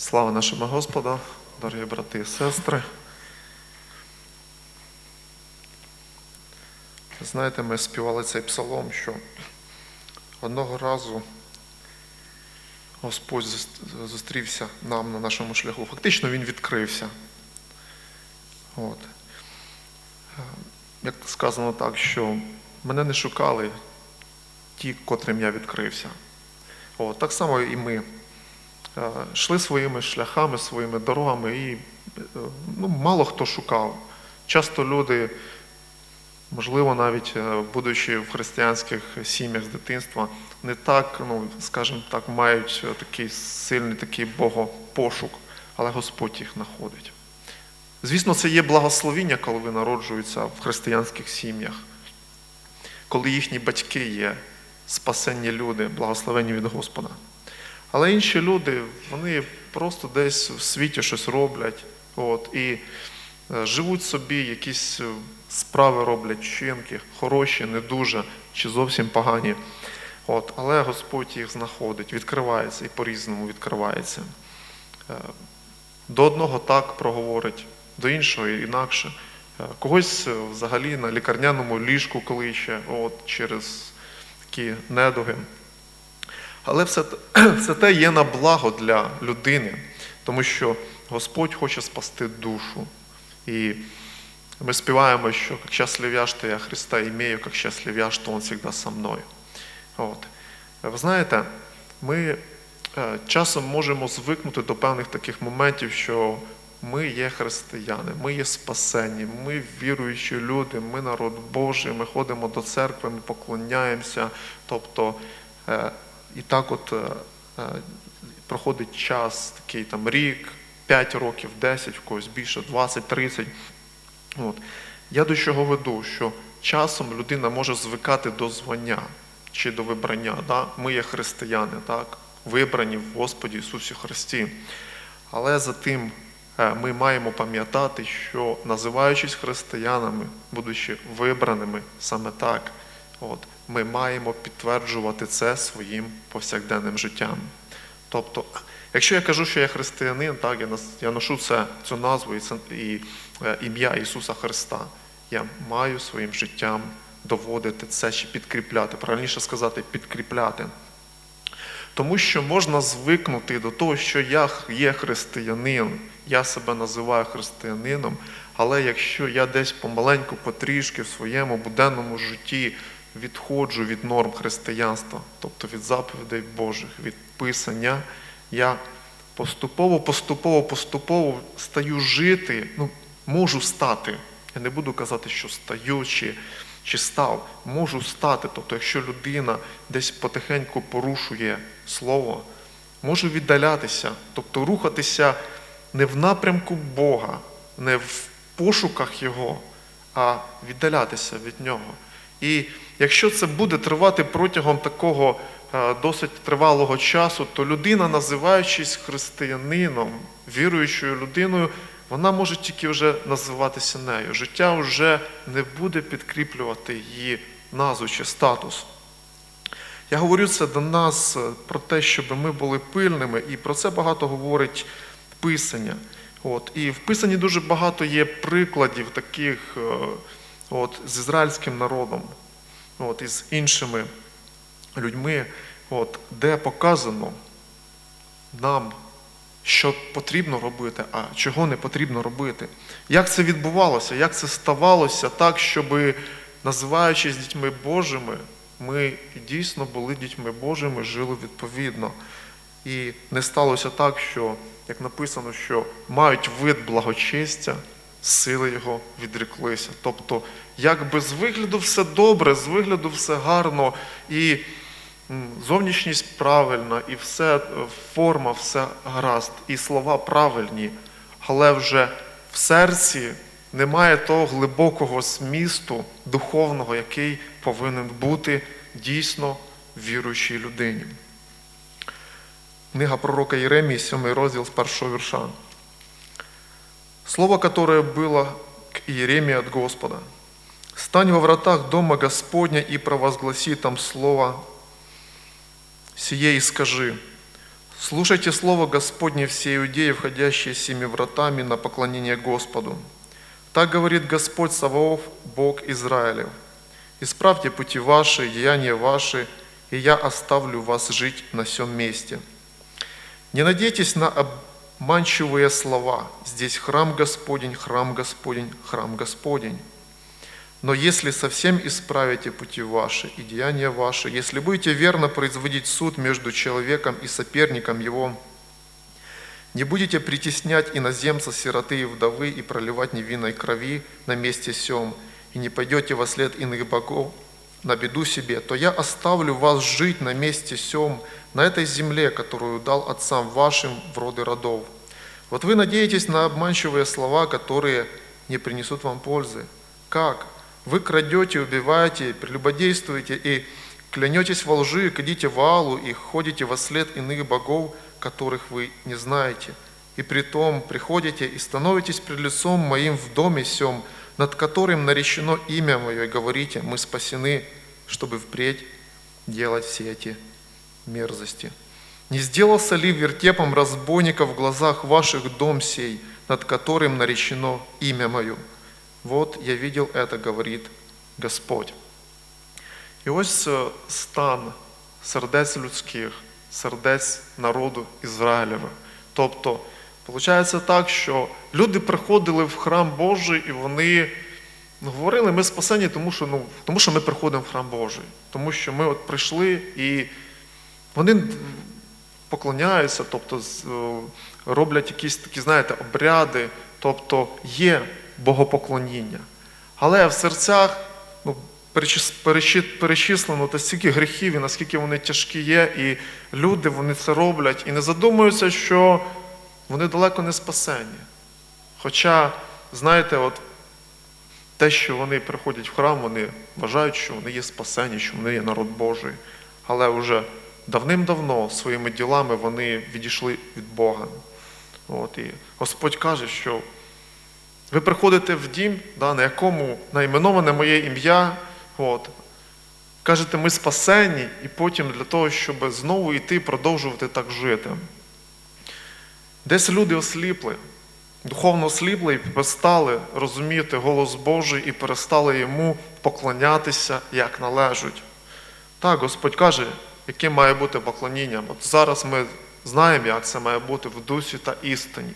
Слава нашому Господу, дорогі брати і сестри. Знаєте, ми співали цей псалом, що одного разу Господь зустрівся нам на нашому шляху. Фактично він відкрився. От. Як сказано так, що мене не шукали ті, котрим я відкрився. От, так само і ми йшли своїми шляхами, своїми дорогами, і е, ну, мало хто шукав. Часто люди, можливо, навіть е, будучи в християнських сім'ях з дитинства, не так, ну, скажімо так, мають е, такий сильний такий богопошук, але Господь їх знаходить. Звісно, це є благословіння, коли ви народжуєтеся в християнських сім'ях, коли їхні батьки є спасенні люди, благословені від Господа. Але інші люди, вони просто десь в світі щось роблять, от, і е, живуть собі, якісь е, справи роблять, вчинки, хороші, не дуже, чи зовсім погані. От, але Господь їх знаходить, відкривається і по-різному відкривається. Е, До одного так проговорить, до іншого інакше. Когось взагалі на лікарняному ліжку кличе, от, через такі недуги. Але все, все те є на благо для людини, тому що Господь хоче спасти душу. І ми співаємо, що як счастлив я, що я Христа імею, як счастлив я, що Он завжди со мною. От. Ви знаєте, ми е, часом можемо звикнути до певних таких моментів, що ми є християни, ми є спасені, ми віруючі люди, ми народ Божий, ми ходимо до церкви, ми поклоняємося. Тобто, е, і так от е, е, проходить час, такий там рік, 5 років, 10, в когось більше, 20, 30. От. Я до чого веду, що часом людина може звикати до звання чи до вибрання. Да? Ми є християни, так? вибрані в Господі Ісусі Христі. Але за тим е, ми маємо пам'ятати, що називаючись християнами, будучи вибраними саме так, от, ми маємо підтверджувати це своїм повсякденним життям. Тобто, якщо я кажу, що я християнин, так, я, ношу це, цю назву і, і е, ім'я Ісуса Христа, я маю своїм життям доводити це чи підкріпляти, правильніше сказати, підкріпляти. Тому що можна звикнути до того, що я є християнин, я себе називаю християнином, але якщо я десь помаленьку, потрішки в своєму буденному житті відходжу від норм християнства, тобто від заповідей Божих, від писання, я поступово, поступово, поступово стаю жити, ну, можу стати. Я не буду казати, що стаю чи, чи став. Можу стати. Тобто, якщо людина десь потихеньку порушує слово, можу віддалятися, тобто рухатися не в напрямку Бога, не в пошуках Його, а віддалятися від нього. І якщо це буде тривати протягом такого е, досить тривалого часу, то людина, називаючись християнином, віруючою людиною, вона може тільки вже називатися нею. Життя вже не буде підкріплювати її назву чи статус. Я говорю це до нас е, про те, щоб ми були пильними, і про це багато говорить Писання. От. І в Писанні дуже багато є прикладів таких е, от, з ізраїльським народом, от, і з іншими людьми, от, де показано нам, що потрібно робити, а чого не потрібно робити. Як це відбувалося, як це ставалося так, щоб, називаючись дітьми Божими, ми дійсно були дітьми Божими, жили відповідно. І не сталося так, що, як написано, що мають вид благочестя, сили його відреклися. Тобто, якби з вигляду все добре, з вигляду все гарно, і зовнішність правильна, і все, е, форма, все гаразд, і слова правильні, але вже в серці немає того глибокого змісту духовного, який повинен бути дійсно віруючій людині. Книга пророка Єремії, 7 розділ з першого вірша. Слово, которое было к Иеремии от Господа. «Стань во вратах дома Господня и провозгласи там слово сие и скажи, Слушайте слово Господне все иудеи, входящие семи вратами на поклонение Господу. Так говорит Господь Саваоф, Бог Израилев. Исправьте пути ваши, деяния ваши, и я оставлю вас жить на всем месте. Не надейтесь на обманчивые слова. Здесь храм Господень, храм Господень, храм Господень. Но если совсем исправите пути ваши и деяния ваши, если будете верно производить суд между человеком и соперником его, не будете притеснять иноземца, сироты и вдовы и проливать невинной крови на месте сем, и не пойдете во след иных богов на беду себе, то я оставлю вас жить на месте сем, на этой земле, которую дал отцам вашим в роды родов. Вот вы надеетесь на обманчивые слова, которые не принесут вам пользы. Как? Вы крадете, убиваете, прелюбодействуете и клянетесь во лжи, кадите валу и ходите во след иных богов, которых вы не знаете. И при том приходите и становитесь пред лицом моим в доме сем, над которым наречено имя мое, и говорите, мы спасены, чтобы впредь делать все эти мерзости. Не сделался ли вертепом разбойника в глазах ваших дом сей, над которым наречено имя мое? Вот я видел это, говорит Господь. І ось е, стан сердець людських, сердець народу Ізраїлєва. Тобто, виходить так, що люди приходили в храм Божий і вони ну, говорили, ми спасені, тому що, ну, тому що ми приходимо в храм Божий. Тому що ми от прийшли і вони поклоняються, тобто роблять якісь такі, знаєте, обряди, тобто є богопоклоніння. Але в серцях ну, перечислено та стільки гріхів, і наскільки вони тяжкі є, і люди вони це роблять і не задумуються, що вони далеко не спасені. Хоча, знаєте, от те, що вони приходять в храм, вони вважають, що вони є спасені, що вони є народ Божий. Але вже давним-давно своїми ділами вони відійшли від Бога. От, і Господь каже, що ви приходите в дім, да, на якому найменоване моє ім'я, от, кажете, ми спасені, і потім для того, щоб знову йти, продовжувати так жити. Десь люди осліпли, духовно осліпли і перестали розуміти голос Божий і перестали йому поклонятися як належить. Так, Господь каже, яке має бути поклоніння. От зараз ми знаємо, як це має бути в дусі та істині.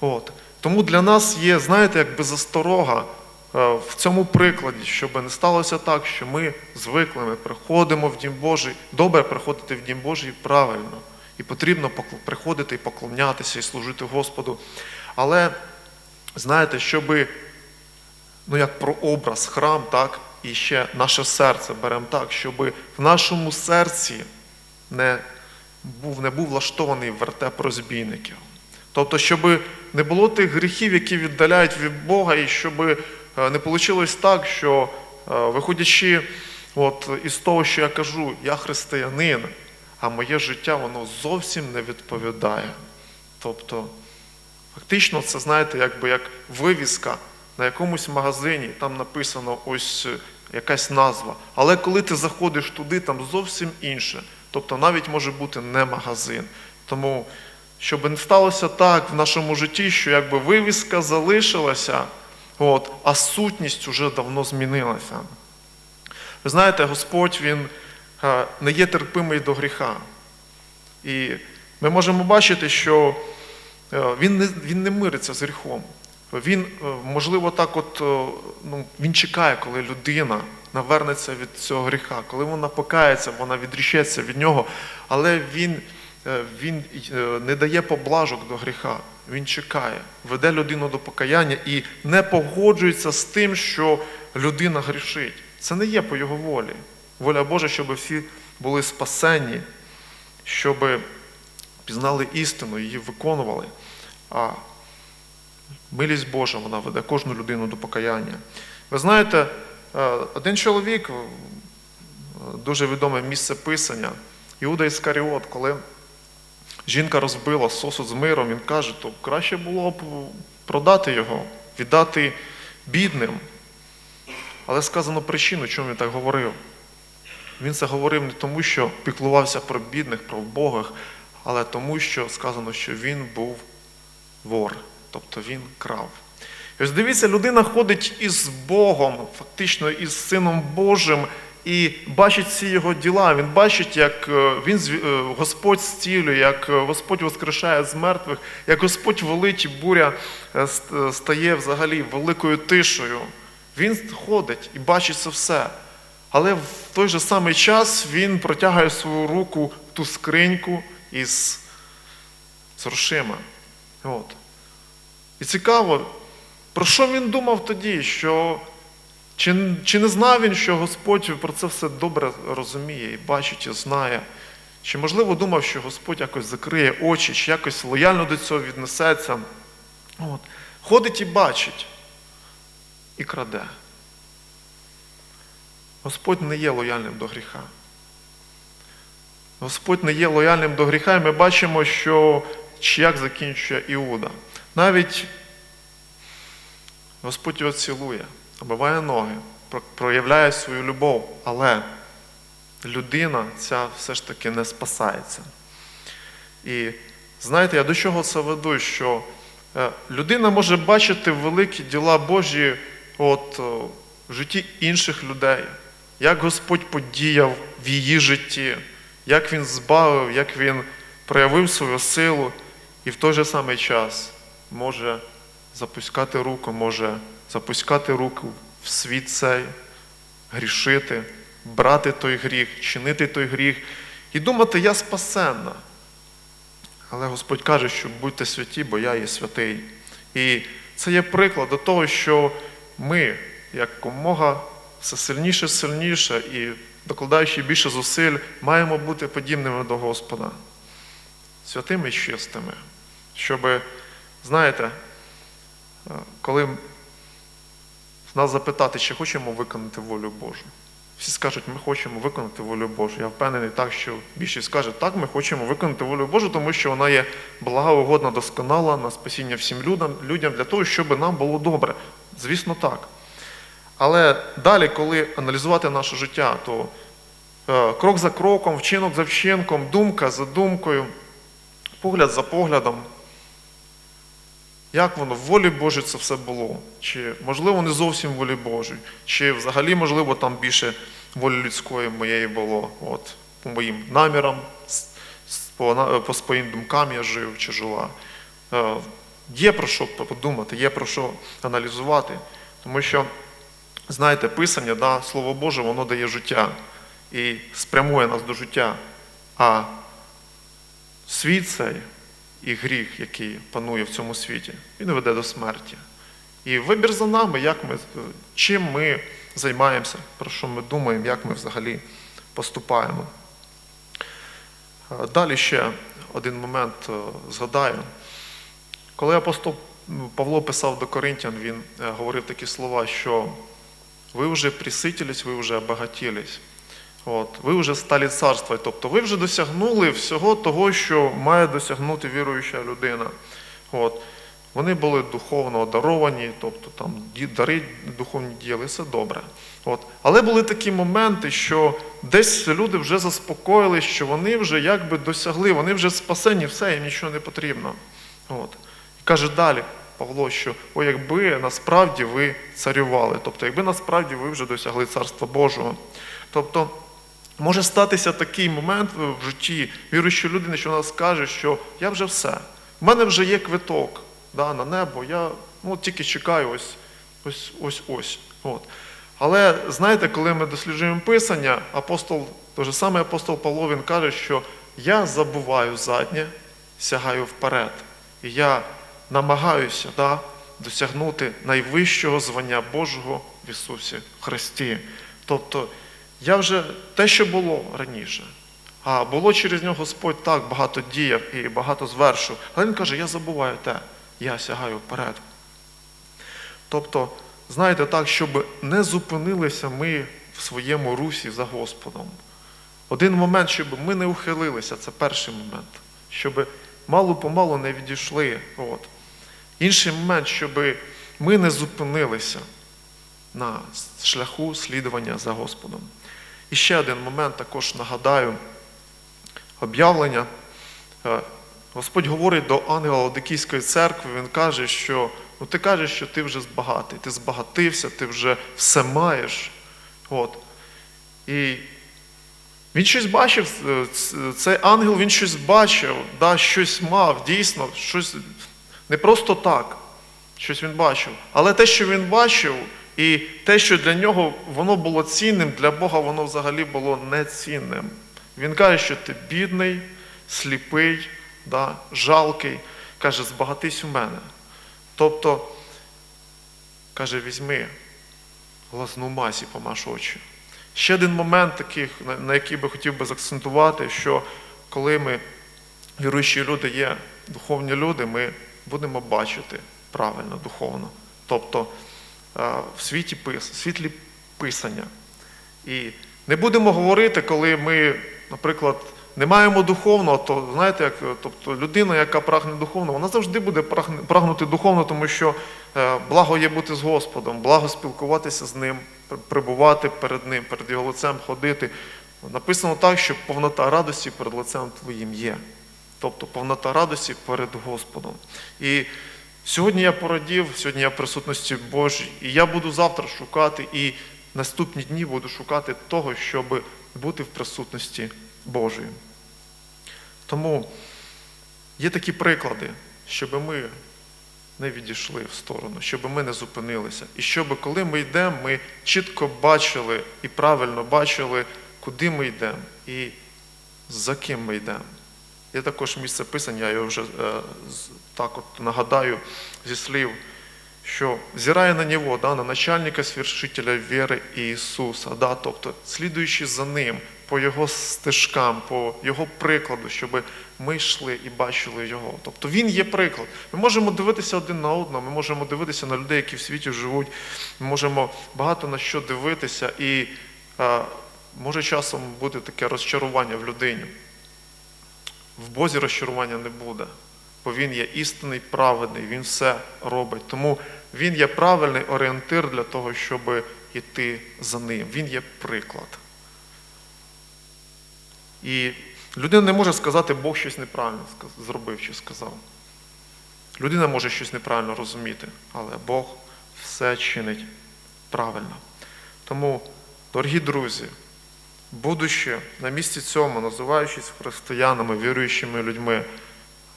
От. Тому для нас є, знаєте, якби засторога е, в цьому прикладі, щоб не сталося так, що ми звикли, ми приходимо в Дім Божий, добре приходити в Дім Божий правильно. І потрібно приходити і поклонятися і служити Господу. Але знаєте, щоби ну як про образ, храм, так, і ще наше серце беремо так, щоб в нашому серці не був, не був влаштований вертеп розбійників. Тобто, щоб не було тих гріхів, які віддаляють від Бога, і щоб е, не вийшло так, що е, виходячи от, із того, що я кажу, я християнин, а моє життя воно зовсім не відповідає. Тобто, Фактично, це, знаєте, якби як вивіска на якомусь магазині, там написано ось е, якась назва. Але коли ти заходиш туди, там зовсім інше. Тобто навіть може бути не магазин. Тому, щоб не сталося так в нашому житті, що якби вивіска залишилася, от, а сутність вже давно змінилася. Ви знаєте, Господь Він не є терпимий до гріха. І ми можемо бачити, що е, він не, він не мириться з гріхом. Він, е, можливо, так от, е, ну, він чекає, коли людина навернеться від цього гріха, коли вона покається, вона відрішеться від нього, але він, він не дає поблажок до гріха. Він чекає, веде людину до покаяння і не погоджується з тим, що людина грішить. Це не є по його волі. Воля Божа, щоб всі були спасені, щоб пізнали істину, її виконували. А милість Божа вона веде кожну людину до покаяння. Ви знаєте, е, один чоловік, е, дуже відоме місце писання, Іуда Іскаріот, коли жінка розбила сосуд з миром, він каже, то краще було б продати його, віддати бідним. Але сказано причину, чому він так говорив. Він це говорив не тому, що піклувався про бідних, про вбогих, але тому, що сказано, що він був вор, тобто він крав. І ось дивіться, людина ходить із Богом, фактично із Сином Божим, і бачить всі його діла. Він бачить, як е, він, е, Господь зцілює, як е, Господь воскрешає з мертвих, як Господь велить, буря ст- стає взагалі великою тишею. Він ходить і бачить це все. Але в той же самий час він протягує свою руку в ту скриньку із грошима. І цікаво, про що він думав тоді? Що, чи, чи не знав він, що Господь про це все добре розуміє і бачить, і знає? Чи, можливо, думав, що Господь якось закриє очі, чи якось лояльно до цього віднесеться? От. Ходить і бачить, і краде. Господь не є лояльним до гріха. Господь не є лояльним до гріха, і ми бачимо, що як закінчує Іуда. Навіть Господь його цілує, оббиває ноги, проявляє свою любов, але людина ця все ж таки не спасається. І знаєте, я до чого це веду? Що е, людина може бачити великі діла Божі от, е, в житті інших людей, як Господь подіяв в її житті, як Він збавив, як Він проявив свою силу, і в той же самий час може запускати руку, може запускати руку в світ цей, грішити, брати той гріх, чинити той гріх і думати, я спасенна. Але Господь каже, що будьте святі, бо я є святий. І це є приклад до того, що ми, якомога все сильніше, сильніше і докладаючи більше зусиль, маємо бути подібними до Господа, святими і чистими. Щоб, знаєте, е, коли нас запитати, чи хочемо виконати волю Божу. Всі скажуть, ми хочемо виконати волю Божу. Я впевнений так, що більшість скаже, так, ми хочемо виконати волю Божу, тому що вона є блага, угодна, досконала на спасіння всім людям, людям для того, щоб нам було добре. Звісно, так. Але далі, коли аналізувати наше життя, то е, крок за кроком, вчинок за вчинком, думка за думкою, погляд за поглядом, як воно в волі Божій це все було? Чи можливо не зовсім волі Божій, чи взагалі, можливо, там більше волі людської моєї було. От, по моїм намірам, по своїм думкам я жив чи жила. Е, Є про що подумати, є про що аналізувати. Тому що, знаєте, Писання, да, Слово Боже, воно дає життя і спрямує нас до життя. А світ цей і гріх, який панує в цьому світі, він веде до смерті. І вибір за нами, як ми, чим ми займаємося, про що ми думаємо, як ми взагалі поступаємо. Далі ще один момент е, згадаю. Коли апостол Павло писав до Коринтян, він е, говорив такі слова, що ви вже приситились, ви вже обагатілись. От, ви вже стали царства, тобто ви вже досягнули всього того, що має досягнути віруюча людина. От. Вони були духовно одаровані, тобто там дари духовні діяли, все добре. От. Але були такі моменти, що десь люди вже заспокоїлись, що вони вже якби досягли, вони вже спасені, все, їм нічого не потрібно. От. І каже далі Павло, що о, якби насправді ви царювали, тобто, якби насправді ви вже досягли Царства Божого. Тобто, може статися такий момент в житті віруючої людини, що вона скаже, що я вже все. В мене вже є квиток да, на небо, я ну, тільки чекаю ось ось ось ось. От. Але знаєте, коли ми досліджуємо Писання, апостол, той же самий апостол Павло, він каже, що я забуваю заднє, сягаю вперед. І я намагаюся да, досягнути найвищого звання Божого в Ісусі Христі. Тобто, я вже те, що було раніше, а було через нього Господь так багато діяв і багато звершив. Але він каже, я забуваю те, я сягаю вперед. Тобто, знаєте, так, щоб не зупинилися ми в своєму русі за Господом. Один момент, щоб ми не ухилилися, це перший момент. Щоб мало-помалу не відійшли. От. Інший момент, щоб ми не зупинилися на шляху слідування за Господом. І ще один момент також нагадаю об'явлення, Е, Господь говорить до ангела Лаодикійської церкви, він каже, що ну, ти кажеш, що ти вже збагатий, ти збагатився, ти вже все маєш. От. І він щось бачив, е, цей ангел він щось бачив, да, щось мав, дійсно, щось не просто так, щось він бачив. Але те, що він бачив, і те, що для нього воно було цінним, для Бога воно взагалі було нецінним. Він каже, що ти бідний, сліпий, да, жалкий, каже, збагатись у мене. Тобто, каже, візьми глазну масі помаш очі. Ще один момент, таких, на, який би хотів би заакцентувати, що коли ми, віруючі люди, є духовні люди, ми будемо бачити правильно, духовно. Тобто е, в світі пис, світлі писання. І не будемо говорити, коли ми, наприклад, не маємо духовного, то знаєте, як тобто людина, яка прагне духовно, вона завжди буде прагнути духовно, тому що е, благо є бути з Господом, благо спілкуватися з ним, прибувати перед ним, перед його лицем ходити. Написано так, що повнота радості перед лицем твоїм є. Тобто повнота радості перед Господом. І сьогодні я порадів, сьогодні я в присутності Божій, і я буду завтра шукати, і наступні дні буду шукати того, щоб бути в присутності Божої. Тому є такі приклади, щоб ми не відійшли в сторону, щоб ми не зупинилися. І щоб коли ми йдемо, ми чітко бачили і правильно бачили, куди ми йдемо і за ким ми йдемо. Є також місце писання, я його вже е, так от нагадаю зі слів, що зірає на нього, да, на начальника свершителя віри Ісуса, да, тобто слідуючи за ним, по його стежкам, по його прикладу, щоб ми йшли і бачили його. Тобто він є приклад. Ми можемо дивитися один на одного, ми можемо дивитися на людей, які в світі живуть, ми можемо багато на що дивитися, і е, може часом бути таке розчарування в людині. В Бозі розчарування не буде, бо Він є істинний, праведний, Він все робить. Тому Він є правильний орієнтир для того, щоб йти за ним. Він є приклад. І людина не може сказати, Бог щось неправильно зробив чи сказав. Людина може щось неправильно розуміти, але Бог все чинить правильно. Тому, дорогі друзі, будучи на місці цьому, називаючись християнами, віруючими людьми,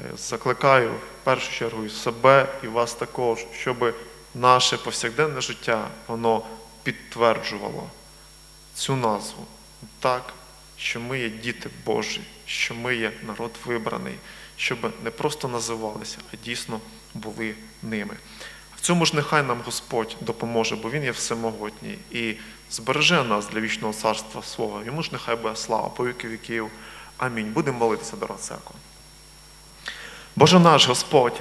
е, закликаю в першу чергу і себе, і вас також, щоб наше повсякденне життя воно підтверджувало цю назву так, що ми є діти Божі, що ми є народ вибраний, щоб не просто називалися, а дійсно були ними. В цьому ж нехай нам Господь допоможе, бо Він є всемогутній і збереже нас для вічного царства свого. Йому ж нехай буде слава по віки віків. Амінь. Будемо молитися, дорога церква. Боже наш Господь,